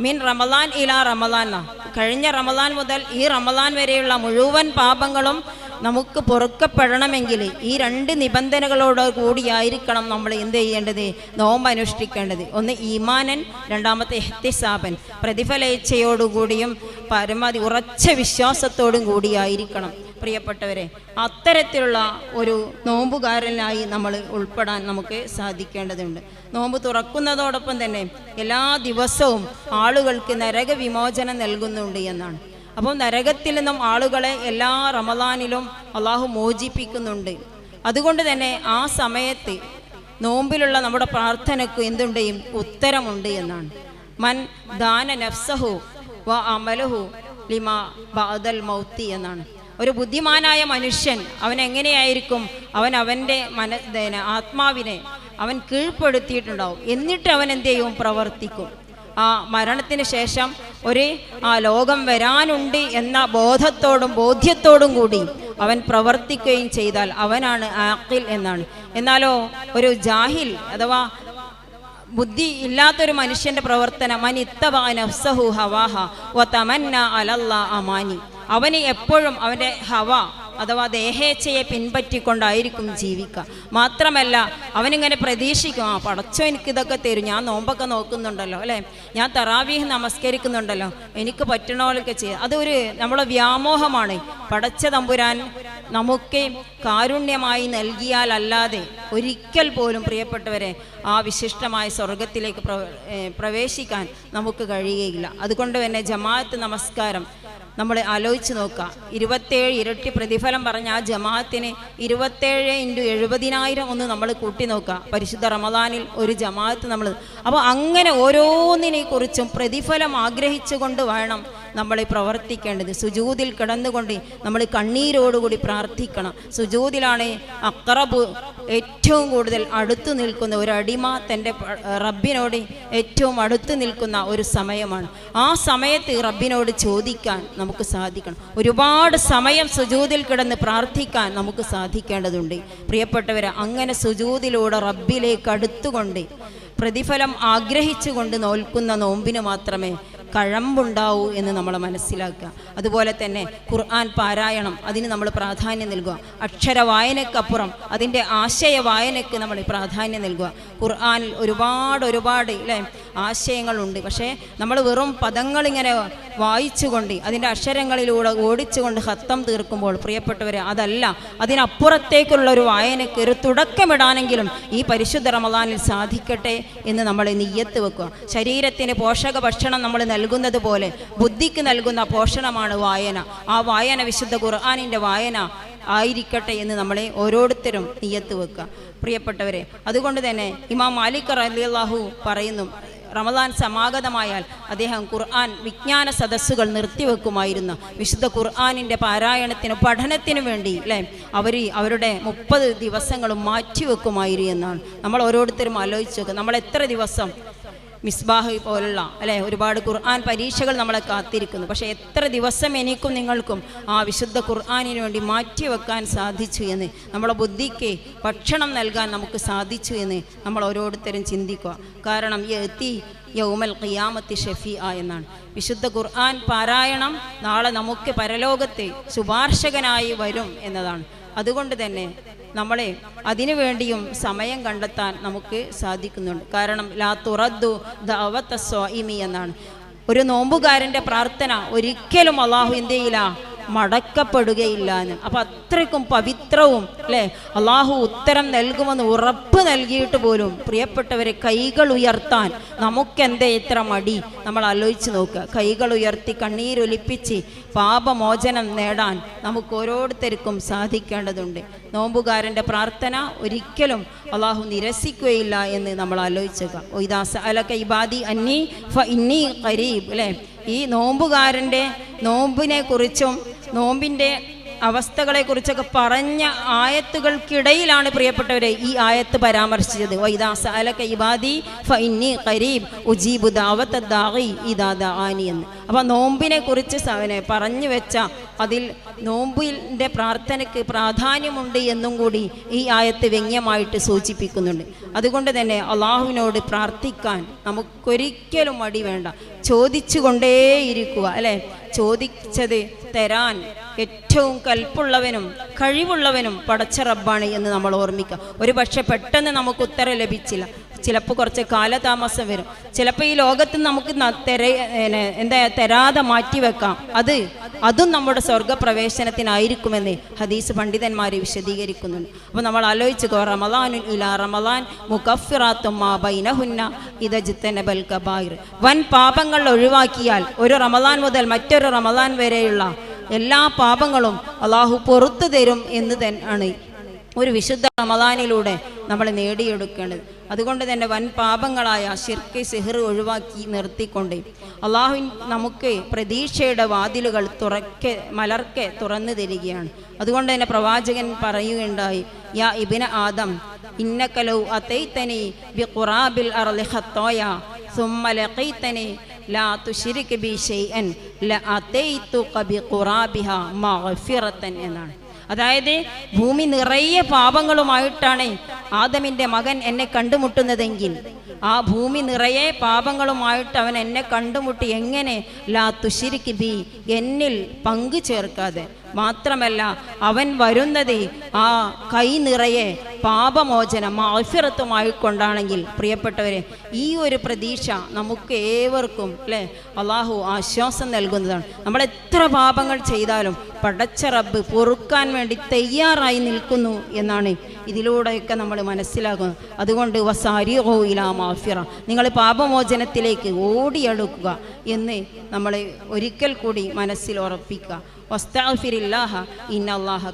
[SPEAKER 1] മീൻ റമദാൻ ഇലാ റമദാൻ. കഴിഞ്ഞ റമദാൻ മുതൽ ഈ റമദാൻ വരെയുള്ള മുഴുവൻ പാപങ്ങളും നമുക്ക് പൊറുക്കപ്പെടണമെങ്കിൽ ഈ രണ്ട് നിബന്ധനകളോട് കൂടിയായിരിക്കണം നമ്മൾ എന്ത് ചെയ്യേണ്ടത്? നോമ്പ് അനുഷ്ഠിക്കേണ്ടത്. ഒന്ന് ഈമാനൻ രണ്ടാമത്തെ എഹ്തിസാബൻ പ്രതിഫലേച്ഛയോടുകൂടിയും പരമാവധി ഉറച്ച വിശ്വാസത്തോടും കൂടിയായിരിക്കണം. പ്രിയപ്പെട്ടവരെ അത്തരത്തിലുള്ള ഒരു നോമ്പുകാരനായി നമ്മൾ ഉൾപ്പെടാൻ നമുക്ക് സാധിക്കേണ്ടതുണ്ട്. നോമ്പ് തുറക്കുന്നതോടൊപ്പം തന്നെ എല്ലാ ദിവസവും ആളുകൾക്ക് നരക വിമോചനം നൽകുന്നുണ്ട് എന്നാണ്. അപ്പോൾ നരകത്തിൽ നിന്നും ആളുകളെ എല്ലാ റമദാനിലും അള്ളാഹു മോചിപ്പിക്കുന്നുണ്ട്. അതുകൊണ്ട് തന്നെ ആ സമയത്ത് നോമ്പിലുള്ള നമ്മുടെ പ്രാർത്ഥനയ്ക്ക് എന്തുണ്ട് ഉത്തരമുണ്ട് എന്നാണ്. മൻ ദാന നഫ്സഹു വ അമലഹു ലിമ ബാദൽ മൗത്തി എന്നാണ്. ഒരു ബുദ്ധിമാനായ മനുഷ്യൻ അവൻ എങ്ങനെയായിരിക്കും? അവൻ അവന്റെ മന ആത്മാവിനെ അവൻ കീഴ്പ്പെടുത്തിയിട്ടുണ്ടാവും. എന്നിട്ട് അവൻ എന്ത് ചെയ്യും? പ്രവർത്തിക്കും. ആ മരണത്തിന് ശേഷം ഒരു ആ ലോകം വരാനുണ്ട് എന്ന ബോധത്തോടും ബോധ്യത്തോടും കൂടി അവൻ പ്രവർത്തിക്കുകയും ചെയ്താൽ അവനാണ് ആക്കിൽ എന്നാണ്. എന്നാലോ ഒരു ജാഹിൽ അഥവാ ബുദ്ധി ഇല്ലാത്തൊരു മനുഷ്യന്റെ പ്രവർത്തനം അനിത്തബ നഫ്സഹു ഹവാഹ വ തമന്ന അലല്ല അമാനി. അവന് എപ്പോഴും അവന്റെ ഹവ അഥവാ ദേഹേച്ഛയെ പിൻപറ്റിക്കൊണ്ടായിരിക്കും ജീവിക്കുക. മാത്രമല്ല അവനിങ്ങനെ പ്രതീക്ഷിക്കും ആ പടച്ചോ എനിക്കിതൊക്കെ തരും. ഞാൻ നോമ്പൊക്കെ നോക്കുന്നുണ്ടല്ലോ അല്ലേ? ഞാൻ തറാവീഹ് നമസ്കരിക്കുന്നുണ്ടല്ലോ. എനിക്ക് പറ്റണ പോലൊക്കെ ചെയ്യാം അതൊരു നമ്മളെ വ്യാമോഹമാണ്. പടച്ച തമ്പുരാൻ നമുക്ക് കാരുണ്യമായി നൽകിയാൽ അല്ലാതെ ഒരിക്കൽ പോലും പ്രിയപ്പെട്ടവരെ ആ വിശിഷ്ടമായ സ്വർഗത്തിലേക്ക് പ്രവേശിക്കാൻ നമുക്ക് കഴിയുകയില്ല. അതുകൊണ്ട് തന്നെ ജമാഅത്ത് നമസ്കാരം നമ്മൾ ആലോചിച്ച് നോക്കാം ഇരുപത്തേഴ് ഇരട്ടി പ്രതിഫലം പറഞ്ഞ ആ ജമാഅത്തിന് ഇരുപത്തേഴ് ഇന്റു എഴുപതിനായിരം ഒന്ന് നമ്മൾ കൂട്ടി നോക്കാം പരിശുദ്ധ റമദാനിൽ ഒരു ജമാഅത്ത് നമ്മൾ. അപ്പോൾ അങ്ങനെ ഓരോന്നിനെക്കുറിച്ചും പ്രതിഫലം ആഗ്രഹിച്ചുകൊണ്ട് വേണം നമ്മൾ പ്രവർത്തിക്കേണ്ടത്. സുജൂതിൽ കിടന്നുകൊണ്ട് നമ്മൾ കണ്ണീരോടുകൂടി പ്രാർത്ഥിക്കണം. സുജൂതിലാണ് അക്രബ് ഏറ്റവും കൂടുതൽ അടുത്തു നിൽക്കുന്ന ഒരു അടിമ തന്റെ റബ്ബിനോട് ഏറ്റവും അടുത്ത് നിൽക്കുന്ന ഒരു സമയമാണ്. ആ സമയത്ത് റബ്ബിനോട് ചോദിക്കാൻ നമുക്ക് സാധിക്കണം. ഒരുപാട് സമയം സുജൂതിൽ കിടന്ന് പ്രാർത്ഥിക്കാൻ നമുക്ക് സാധിക്കേണ്ടതുണ്ട്. പ്രിയപ്പെട്ടവരെ അങ്ങനെ സുജൂതിലൂടെ റബ്ബിലേക്ക് അടുത്തുകൊണ്ട് പ്രതിഫലം ആഗ്രഹിച്ചുകൊണ്ട് നോൽക്കുന്ന നോമ്പിന് മാത്രമേ കഴമ്പുണ്ടാവൂ എന്ന് നമ്മൾ മനസ്സിലാക്കുക. അതുപോലെ തന്നെ ഖുർആൻ പാരായണം അതിന് നമ്മൾ പ്രാധാന്യം നൽകുക. അക്ഷര വായനക്കപ്പുറം അതിന്റെ ആശയ വായനയ്ക്ക് നമ്മൾ പ്രാധാന്യം നൽകുക. ഖുർആനിൽ ഒരുപാട് ഒരുപാട് അല്ലേ ആശയങ്ങളുണ്ട്. പക്ഷേ നമ്മൾ വെറും പദങ്ങളിങ്ങനെ വായിച്ചുകൊണ്ട് അതിന്റെ അക്ഷരങ്ങളിലൂടെ ഓടിച്ചുകൊണ്ട് ഹത്തം തീർക്കുമ്പോൾ പ്രിയപ്പെട്ടവരെ അതല്ല. അതിനപ്പുറത്തേക്കുള്ള ഒരു വായനയ്ക്ക് ഒരു തുടക്കമിടാനെങ്കിലും ഈ പരിശുദ്ധ റമദാനിൽ സാധിക്കട്ടെ എന്ന് നമ്മൾ നെയ്യത്ത് വെക്കുക. ശരീരത്തിന് പോഷക ഭക്ഷണം നമ്മൾ നൽകുന്നത് പോലെ ബുദ്ധിക്ക് നൽകുന്ന പോഷണമാണ് വായന. ആ വായന വിശുദ്ധ ഖുർആാനിന്റെ വായന ആയിരിക്കട്ടെ എന്ന് നമ്മളെ ഓരോരുത്തരും നെയ്യത്ത് വെക്കുക. പ്രിയപ്പെട്ടവരെ അതുകൊണ്ട് തന്നെ ഇമാം മാലിക് റലിയാഹു പറയുന്നു റമദാൻ സമാഗതമായാൽ അദ്ദേഹം ഖുർആൻ വിജ്ഞാന സദസ്സുകൾ നിർത്തിവെക്കുമായിരുന്നു. വിശുദ്ധ ഖുർആാനിന്റെ പാരായണത്തിന് പഠനത്തിനു വേണ്ടി അല്ലേ? അവർ അവരുടെ മുപ്പത് ദിവസങ്ങളും മാറ്റിവെക്കുമായിരുന്നു എന്നാണ്. നമ്മൾ ഓരോരുത്തരും ആലോചിച്ച് നമ്മൾ എത്ര ദിവസം മിസ്ബാഹ് പോലുള്ള അല്ലെ? ഒരുപാട് ഖുർആൻ പരീക്ഷകൾ നമ്മളെ കാത്തിരിക്കുന്നു. പക്ഷേ എത്ര ദിവസം എനിക്കും നിങ്ങൾക്കും ആ വിശുദ്ധ ഖുർആാനിന് വേണ്ടി മാറ്റി വെക്കാൻ സാധിച്ചു എന്ന് നമ്മളെ ബുദ്ധിക്ക് ഭക്ഷണം നൽകാൻ നമുക്ക് സാധിച്ചു എന്ന് നമ്മൾ ഓരോരുത്തരും ചിന്തിക്കുക. കാരണം എത്തി യൗമൽ ഖിയാമത്തി ഷെഫി ആ എന്നാണ്. വിശുദ്ധ ഖുർആൻ പാരായണം നാളെ നമുക്ക് പരലോകത്തെ ശുപാർശകനായി വരും എന്നതാണ്. അതുകൊണ്ട് തന്നെ നമ്മളെ അതിനു വേണ്ടിയും സമയം കണ്ടെത്താൻ നമുക്ക് സാധിക്കുന്നുണ്ട്. കാരണം ലാ തുറദ്ദു ദഅവത്ത സ്വാഇമി എന്നാണ്. ഒരു നോമ്പുകാരന്റെ പ്രാർത്ഥന ഒരിക്കലും അള്ളാഹു എന്ത് ചെയ്യില്ല മടക്കപ്പെടുകയില്ല എന്ന് അപ്പം അത്രയ്ക്കും പവിത്രവും അല്ലേ? അള്ളാഹു ഉത്തരം നൽകുമെന്ന് ഉറപ്പ് നൽകിയിട്ട് പോലും പ്രിയപ്പെട്ടവരെ കൈകൾ ഉയർത്താൻ നമുക്കെന്തേ ഇത്ര മടി? നമ്മൾ ആലോചിച്ച് നോക്കുക. കൈകൾ ഉയർത്തി കണ്ണീരൊലിപ്പിച്ച് പാപമോചനം നേടാൻ നമുക്ക് ഓരോരുത്തർക്കും സാധിക്കേണ്ടതുണ്ട്. നോമ്പുകാരന്റെ പ്രാർത്ഥന ഒരിക്കലും അള്ളാഹു നിരസിക്കുകയില്ല എന്ന് നമ്മൾ ആലോചിച്ചേക്കാം ഒയ്ദാസ അലക്ക ഇബാദി അന്നി ഫ ഇന്നി കരീബ് അല്ലേ? ഈ നോമ്പുകാരന്റെ നോമ്പിനെ കുറിച്ചും നോമ്പിന്റെ അവസ്ഥകളെക്കുറിച്ചൊക്കെ പറഞ്ഞ ആയത്തുകൾക്കിടയിലാണ് പ്രിയപ്പെട്ടവരെ ഈ ആയത്ത് പരാമർശിച്ചത്. വൈദാസ അലക്ക ഇബാദി ഇദാ എന്ന്. അപ്പോൾ നോമ്പിനെ കുറിച്ച് പറഞ്ഞു വെച്ച അതിൽ നോമ്പിന്റെ പ്രാർത്ഥനയ്ക്ക് പ്രാധാന്യമുണ്ട് എന്നും കൂടി ഈ ആയത്ത് വ്യംഗ്യമായിട്ട് സൂചിപ്പിക്കുന്നുണ്ട്. അതുകൊണ്ട് തന്നെ അള്ളാഹുവിനോട് പ്രാർത്ഥിക്കാൻ നമുക്കൊരിക്കലും മടി വേണ്ട. ചോദിച്ചു കൊണ്ടേയിരിക്കുക അല്ലേ? ചോദിച്ചത് തരാൻ ഏറ്റവും കൽപ്പുള്ളവനും കഴിവുള്ളവനും പടച്ച റബ്ബാണ് എന്ന് നമ്മൾ ഓർമ്മിക്കുക. ഒരു പക്ഷെ പെട്ടെന്ന് നമുക്ക് ഉത്തരം ലഭിച്ചില്ല. ചിലപ്പോൾ കുറച്ച് കാലതാമസം വരും. ചിലപ്പോൾ ഈ ലോകത്ത് നമുക്ക് തെര എന്താ തരാതെ മാറ്റിവെക്കാം. അത് അതും നമ്മുടെ സ്വർഗപ്രവേശനത്തിനായിരിക്കുമെന്ന് ഹദീസ് പണ്ഡിതന്മാർ വിശദീകരിക്കുന്നുണ്ട്. അപ്പോൾ നമ്മൾ ആലോചിച്ച് കോ റമലാനു ഇല റമലാൻ മുക്കഫിറാത്തും മാ ബൈനഹുന്ന കബായിർ. വൻ പാപങ്ങൾ ഒഴിവാക്കിയാൽ ഒരു റമലാൻ മുതൽ മറ്റൊരു റമലാൻ വരെയുള്ള എല്ലാ പാപങ്ങളും അള്ളാഹു പുറത്തു തരും എന്ന് തന്നെയാണ് ഒരു വിശുദ്ധ റമദാനിലൂടെ നമ്മൾ നേടിയെടുക്കേണ്ടത്. അതുകൊണ്ട് തന്നെ വൻ പാപങ്ങളായ ശിർക്ക് സിഹർ ഒഴിവാക്കി നിർത്തിക്കൊണ്ട് അള്ളാഹു നമുക്ക് പ്രതീക്ഷയുടെ വാതിലുകൾ തുറക്കെ മലർക്കെ തുറന്നു തരികയാണ്. അതുകൊണ്ട് തന്നെ പ്രവാചകൻ പറയുകയുണ്ടായി യാ ഇബിന ആദം ഇന്നക്കലോ അതൈത്തനി ബി ഖുറാബിൽ അർലി ഖത്തോയ ലാ തുശിരിക് ബി ഷൈഅൻ ലഅതൈതുക ബി ഖുറാബിഹ മഗ്ഫിറതൻ എന്നാണ്. അതായത് ഭൂമി നിറയെ പാപങ്ങളുമായിട്ടാണ് ആദമിന്റെ മകൻ എന്നെ കണ്ടുമുട്ടുന്നതെങ്കിൽ ആ ഭൂമി നിറയെ പാപങ്ങളുമായിട്ട് അവൻ എന്നെ കണ്ടുമുട്ടി എങ്ങനെ? ലാ ബി എന്നിൽ പങ്കു ചേർക്കാതെ. മാത്രമല്ല അവൻ വരുന്നത് ആ കൈ നിറയെ പാപമോചനം മാഫിറത്തുമായി കൊണ്ടാണെങ്കിൽ. പ്രിയപ്പെട്ടവരെ ഈ ഒരു പ്രതീക്ഷ നമുക്ക് ഏവർക്കും അല്ലേ? അള്ളാഹു ആശ്വാസം നൽകുന്നതാണ്. നമ്മൾ എത്ര പാപങ്ങൾ ചെയ്താലും പടച്ച റബ്ബ് പൊറുക്കാൻ വേണ്ടി തയ്യാറായി നിൽക്കുന്നു എന്നാണ് ഇതിലൂടെയൊക്കെ നമ്മൾ മനസ്സിലാക്കുന്നത് അതുകൊണ്ട് വസാരി ഓ ഇലാ മാഫിറ നിങ്ങൾ പാപമോചനത്തിലേക്ക് ഓടിയെടുക്കുക എന്ന് നമ്മൾ ഒരിക്കൽ കൂടി മനസ്സിൽ ഉറപ്പിക്കുക.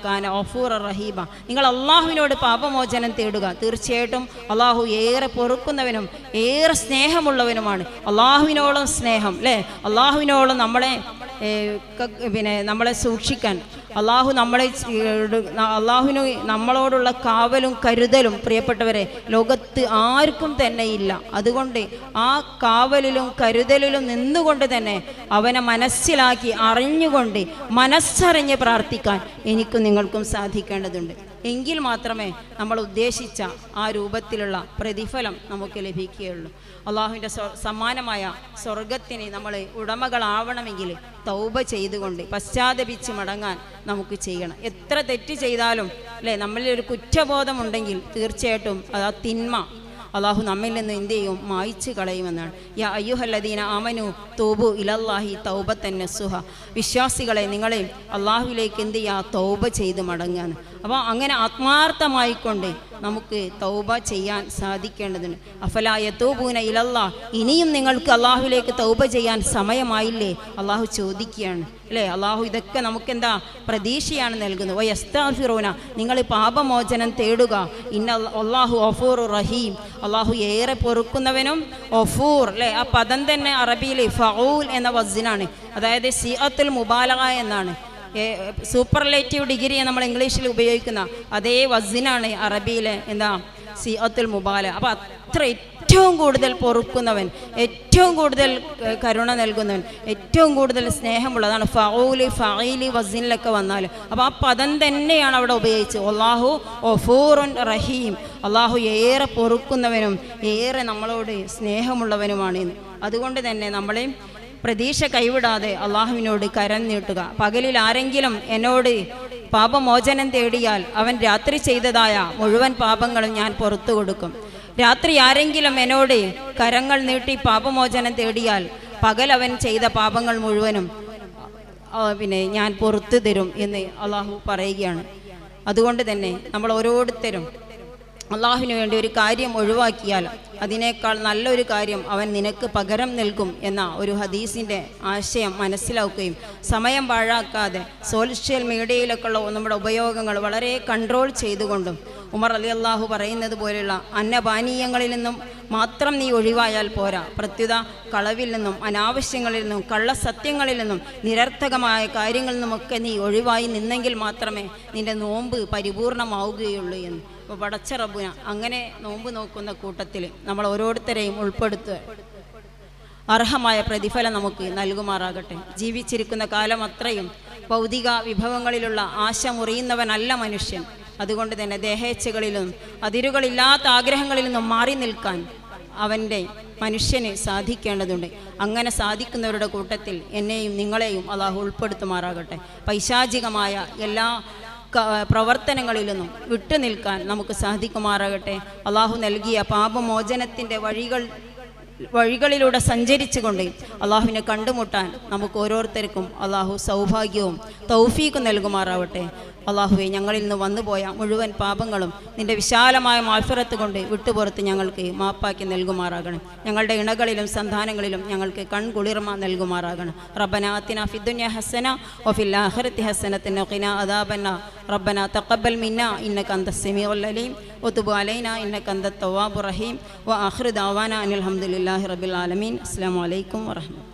[SPEAKER 1] കാന റഹീബ നിങ്ങൾ അള്ളാഹുവിനോട് പാപമോചനം തേടുക. തീർച്ചയായിട്ടും അള്ളാഹു ഏറെ പൊറുക്കുന്നവനും ഏറെ സ്നേഹമുള്ളവനുമാണ്. അള്ളാഹുവിനോളം സ്നേഹം അല്ലേ അള്ളാഹുവിനോളം നമ്മളെ പിന്നെ നമ്മളെ സൂക്ഷിക്കാൻ. അള്ളാഹു നമ്മളെ അള്ളാഹുവിന് നമ്മളോടുള്ള കാവലും കരുതലും പ്രിയപ്പെട്ടവരെ ലോകത്ത് ആർക്കും തന്നെ ഇല്ല. അതുകൊണ്ട് ആ കാവലിലും കരുതലിലും നിന്നുകൊണ്ട് തന്നെ അവനെ മനസ്സിലാക്കി അറിഞ്ഞുകൊണ്ട് മനസ്സറിഞ്ഞ് പ്രാർത്ഥിക്കാൻ എനിക്കും നിങ്ങൾക്കും സാധിക്കേണ്ടതുണ്ട്. എങ്കിൽ മാത്രമേ നമ്മൾ ഉദ്ദേശിച്ച ആ രൂപത്തിലുള്ള പ്രതിഫലം നമുക്ക് ലഭിക്കുകയുള്ളൂ. അള്ളാഹുവിന്റെ സമാനമായ സ്വർഗത്തിന് നമ്മൾ ഉടമകളാവണമെങ്കിൽ തൗബ ചെയ്തുകൊണ്ട് പശ്ചാത്തപിച്ച് മടങ്ങാൻ നമുക്ക് ചെയ്യണം. എത്ര തെറ്റ് ചെയ്താലും അല്ലേ നമ്മളിൽ ഒരു കുറ്റബോധമുണ്ടെങ്കിൽ തീർച്ചയായിട്ടും അത് ആ തിന്മ അള്ളാഹു നമ്മിൽ നിന്ന് എന്ത് ചെയ്യും? മായ്ച്ചു കളയുമെന്നാണ്. യാ അയ്യുഹല്ലദീന അമനു തൗബു ഇലല്ലാഹി തൗബത്തൻ സുഹ വിശ്വാസികളെ നിങ്ങളെ അള്ളാഹുവിലേക്ക് എന്ത് ചെയ്യുക തൗബ ചെയ്ത് മടങ്ങാന്ന് അപ്പോൾ അങ്ങനെ ആത്മാർത്ഥമായിക്കൊണ്ട് നമുക്ക് തൗബ ചെയ്യാൻ സാധിക്കേണ്ടതുണ്ട്. അഫലായ തൗബൂന ഇലല്ല ഇനിയും നിങ്ങൾക്ക് അള്ളാഹുവിലേക്ക് തൗബ ചെയ്യാൻ സമയമായില്ലേ? അള്ളാഹു ചോദിക്കുകയാണ്. അല്ലേ? അള്ളാഹു ഇതൊക്കെ നമുക്ക് എന്താ പ്രതീക്ഷയാണ് നൽകുന്നത്. ഓ എസ്താഫിറോന നിങ്ങൾ പാപമോചനം തേടുക. ഇന്ന അള്ളാഹു ഒഫൂർ റഹീം. അള്ളാഹു ഏറെ പൊറുക്കുന്നവനും ഒഫൂർ അല്ലേ? ആ പദം തന്നെ അറബിയിൽ ഫഊൽ എന്ന വസിനാണ് അതായത് സിഅത്തുൽ മുബാലക എന്നാണ്. സൂപ്പർലേറ്റീവ് ഡിഗ്രിയെ നമ്മൾ ഇംഗ്ലീഷിൽ ഉപയോഗിക്കുന്ന അതേ വസിനാണ് അറബിയിലെ എന്താ സി അത്തുൽ മുബാല. അപ്പോൾ അത്ര ഏറ്റവും കൂടുതൽ പൊറുക്കുന്നവൻ ഏറ്റവും കൂടുതൽ കരുണ നൽകുന്നവൻ ഏറ്റവും കൂടുതൽ സ്നേഹമുള്ളതാണ് ഫൗലി ഫൈലി വസിനിലൊക്കെ വന്നാൽ. അപ്പോൾ ആ പദം തന്നെയാണ് അവിടെ ഉപയോഗിച്ചത്. അള്ളാഹു ഒഫൂറുൻ റഹീം. അള്ളാഹു ഏറെ പൊറുക്കുന്നവനും ഏറെ നമ്മളോട് സ്നേഹമുള്ളവനുമാണ്. അതുകൊണ്ട് തന്നെ നമ്മളെ പ്രതീക്ഷ കൈവിടാതെ അള്ളാഹുവിനോട് കരം നീട്ടുക. പകലിൽ ആരെങ്കിലും എന്നോട് പാപമോചനം തേടിയാൽ അവൻ രാത്രി ചെയ്തതായ മുഴുവൻ പാപങ്ങളും ഞാൻ പുറത്തു കൊടുക്കും. രാത്രി ആരെങ്കിലും എന്നോട് കരങ്ങൾ നീട്ടി പാപമോചനം തേടിയാൽ പകൽ അവൻ ചെയ്ത പാപങ്ങൾ മുഴുവനും പിന്നെ ഞാൻ പുറത്തു തരും എന്ന് അള്ളാഹു പറയുകയാണ്. അതുകൊണ്ട് തന്നെ നമ്മൾ ഓരോരുത്തരും അള്ളാഹുവിന് വേണ്ടി ഒരു കാര്യം ഒഴിവാക്കിയാൽ അതിനേക്കാൾ നല്ലൊരു കാര്യം അവൻ നിനക്ക് പകരം നൽകും എന്ന ഒരു ഹദീസിന്റെ ആശയം മനസ്സിലാക്കുകയും സമയം പാഴാക്കാതെ സോഷ്യൽ മീഡിയയിലൊക്കെയുള്ള നമ്മുടെ ഉപയോഗങ്ങൾ വളരെ കൺട്രോൾ ചെയ്തുകൊണ്ടും ഉമർ അലി അള്ളാഹു പറയുന്നത് പോലെയുള്ള അന്നപാനീയങ്ങളിൽ നിന്നും മാത്രം നീ ഒഴിവായാൽ പോരാ. പ്രത്യുത കളവിൽ നിന്നും അനാവശ്യങ്ങളിൽ നിന്നും കള്ളസത്യങ്ങളിൽ നിന്നും നിരർത്ഥകമായ കാര്യങ്ങളിൽ നിന്നുമൊക്കെ നീ ഒഴിവായി നിന്നെങ്കിൽ മാത്രമേ നിന്റെ നോമ്പ് പരിപൂർണമാവുകയുള്ളൂ എന്ന്. പടച്ച റബ്ബുന അങ്ങനെ നോമ്പ് നോക്കുന്ന കൂട്ടത്തിൽ നമ്മൾ ഓരോരുത്തരെയും ഉൾപ്പെടുത്തുക. അർഹമായ പ്രതിഫലം നമുക്ക് നൽകുമാറാകട്ടെ. ജീവിച്ചിരിക്കുന്ന കാലം അത്രയും ഭൗതിക വിഭവങ്ങളിലുള്ള ആശ മുറിയുന്നവനല്ല മനുഷ്യൻ. അതുകൊണ്ട് തന്നെ ദേഹേച്ഛകളിലും അതിരുകളില്ലാത്ത ആഗ്രഹങ്ങളിൽ നിന്നും മാറി നിൽക്കാൻ അവന്റെ മനുഷ്യന് സാധിക്കേണ്ടതുണ്ട്. അങ്ങനെ സാധിക്കുന്നവരുടെ കൂട്ടത്തിൽ എന്നെയും നിങ്ങളെയും അള്ളാഹു ഉൾപ്പെടുത്തുമാറാകട്ടെ. പൈശാചികമായ എല്ലാ പ്രവർത്തനങ്ങളിൽ നിന്നും വിട്ടുനിൽക്കാൻ നമുക്ക് സാധിക്കുമാറാകട്ടെ. അള്ളാഹു നൽകിയ പാപമോചനത്തിന്റെ വഴികൾ വഴികളിലൂടെ സഞ്ചരിച്ചുകൊണ്ട് അള്ളാഹുവിനെ കണ്ടുമുട്ടാൻ നമുക്ക് ഓരോരുത്തർക്കും അള്ളാഹു സൗഭാഗ്യവും തൗഫീക്കും നൽകുമാറാവട്ടെ. അള്ളാഹുവെ ഞങ്ങളിൽ നിന്ന് വന്നുപോയ മുഴുവൻ പാപങ്ങളും നിന്റെ വിശാലമായ മാൽഫറത്ത് കൊണ്ട് വിട്ടുപുറത്ത് ഞങ്ങൾക്ക് മാപ്പാക്കി നൽകുമാറാകണം. ഞങ്ങളുടെ ഇണകളിലും സന്താനങ്ങളിലും ഞങ്ങൾക്ക് കൺകുളിർമ നൽകുമാറാകണം. റബ്ബന ഫിദുന്യ ഹസന വഫിൽ ഒക്കിന ഹസനത്തിൻ ربنا تقبل منا إنك أنت السميع العليم. وتب علينا إنك أنت التواب الرحيم. وآخر دعوانا أن الحمد لله رب العالمين. السلام عليكم ورحمة الله.